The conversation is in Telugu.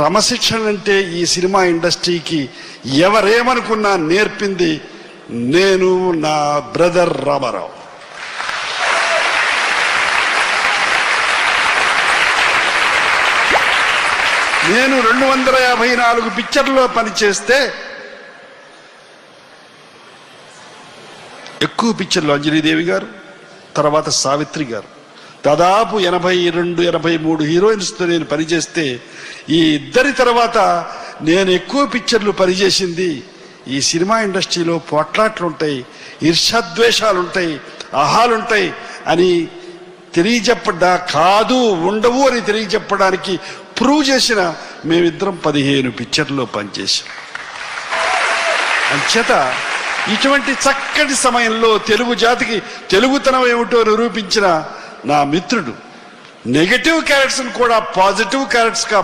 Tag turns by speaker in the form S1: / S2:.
S1: క్రమశిక్షణ అంటే ఈ సినిమా ఇండస్ట్రీకి ఎవరేమనుకున్నా నేర్పింది నేను నా బ్రదర్ రామారావు. నేను రెండు వందల యాభై నాలుగు పిక్చర్లో పనిచేస్తే ఎక్కువ పిక్చర్లు అంజలీదేవి గారు తర్వాత సావిత్రి గారు. దాదాపు ఎనభై రెండు ఎనభై మూడు హీరోయిన్స్తో నేను పనిచేస్తే ఈ ఇద్దరి తర్వాత నేను ఎక్కువ పిక్చర్లు పనిచేసింది ఈ సినిమా ఇండస్ట్రీలో పోట్లాట్లుంటాయి ఉంటాయి అహాలుంటాయి అని తెలియజెప్పడా కాదు ఉండవు అని తెలియజెప్పడానికి ప్రూవ్ చేసిన మేమిద్దరం పదిహేను పిక్చర్లో పనిచేసాం అంచేత ఇటువంటి చక్కటి సమయంలో తెలుగు జాతికి తెలుగుతనం ఏమిటో నిరూపించిన నా మిత్రుడు. నెగటివ్ క్యారెక్టర్స్ కూడా పాజిటివ్ క్యారెక్టర్స్గా